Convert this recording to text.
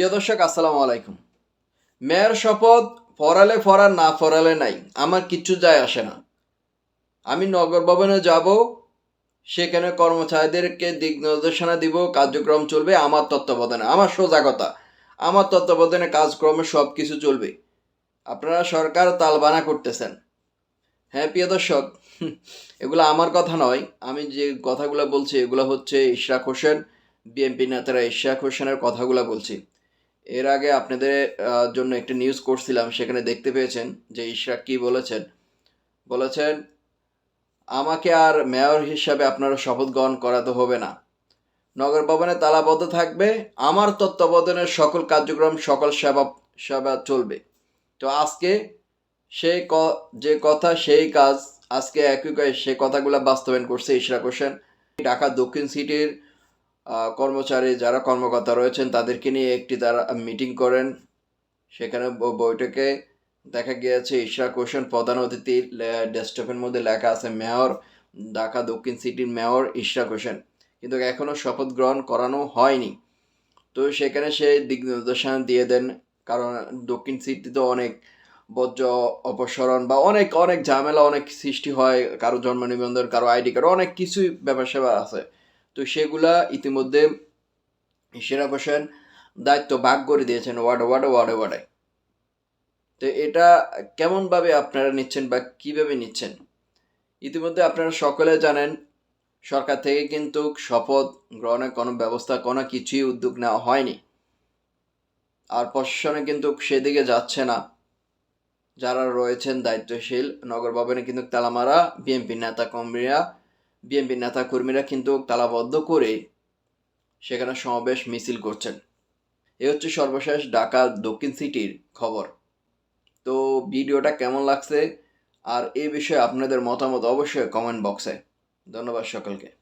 প্রিয় দর্শক, আসসালামু আলাইকুম। মেয়ের শপথ ফরালে ফরার না ফরালে নাই। আমার কিচ্ছু যায় আসে না। আমি নগর ভবনে যাব, সেখানে কর্মচারীদেরকে দিক নির্দেশনা দিব, কার্যক্রম চলবে, আমার তত্ত্বাবধানে। আমার সোজা কথা, আমার তত্ত্বাবধানে কাজকর্মে সব কিছু চলবে। আপনারা সরকার তালবানা করতেছেন। হ্যাঁ প্রিয় দর্শক, এগুলো আমার কথা নয়। আমি যে কথাগুলো বলছি, এগুলো হচ্ছে ইশরাক হোসেন, বিএনপি নেতারা ইশরাক হোসেনের কথাগুলো বলছি। এর আগে আপনাদের জন্য একটি নিউজ করছিলাম সেখানে দেখতে পেয়েছেন যে ইশরাক কি বলেছেন। বলেছেন, আমাকে আর মেয়র হিসাবে আপনারা শপথ গ্রহণ করাতে হবে না। নগর ভবনে তালাবদ্ধ থাকবে, আমার তত্ত্বাবধানের সকল কার্যক্রম, সকল সেবা সেবা চলবে। তো আজকে সেই ক- যে কথা, সেই কাজ, আজকে একই সে কথাগুলো বাস্তবায়ন করছে ইশরাক হোসেন। ঢাকা দক্ষিণ সিটির কর্মচারী যারা কর্মকর্তা রয়েছেন, তাদেরকে নিয়ে একটি তারা মিটিং করেন। সেখানে বৈঠকে দেখা গিয়েছে, ইশরাক হোসেন প্রধান অতিথি ডেস্কটপের মধ্যে লেখা আছে, মেয়র, ঢাকা দক্ষিণ সিটির মেয়র ইশরাক হোসেন। কিন্তু এখনও শপথ গ্রহণ করানো হয়নি। তো সেখানে সে দিক নির্দেশনা দিয়ে দেন, কারণ দক্ষিণ সিটিতে অনেক বর্জ্য অপসরণ বা অনেক অনেক ঝামেলা, অনেক সৃষ্টি হয়। কারও জন্ম নিবন্ধন, কারও আইডি কার্ড, অনেক কিছুই ব্যাপার সেবা আছে। তো সেগুলা ইতিমধ্যে ইশরাক হোসেন দায়িত্ব ভাগ করে দিয়েছেন ওয়ার্ডে ওয়ার্ডে ওয়ার্ডে ওয়ার্ডে। তো এটা কেমনভাবে আপনারা নিচ্ছেন বা কীভাবে নিচ্ছেন? ইতিমধ্যে আপনারা সকলে জানেন, সরকার থেকে কিন্তু শপথ গ্রহণের কোনো ব্যবস্থা, কোনো কিছুই উদ্যোগ নেওয়া হয়নি। আর প্রশাসনে কিন্তু সেদিকে যাচ্ছে না। যারা রয়েছেন দায়িত্বশীল নগর ভবনে কিন্তু তালামারা বিএনপি নেতা কর্মীরা বিএনপি নেতা কর্মীরা কিন্তু তালাবদ্ধ করে সেখানে সমাবেশ মিছিল করছেন। এ হচ্ছে সর্বশেষ ঢাকা দক্ষিণ সিটির খবর। তো ভিডিওটা কেমন লাগছে? আর এ বিষয়ে আপনাদের মতামত অবশ্যই কমেন্ট বক্সে ধন্যবাদ সকলকে।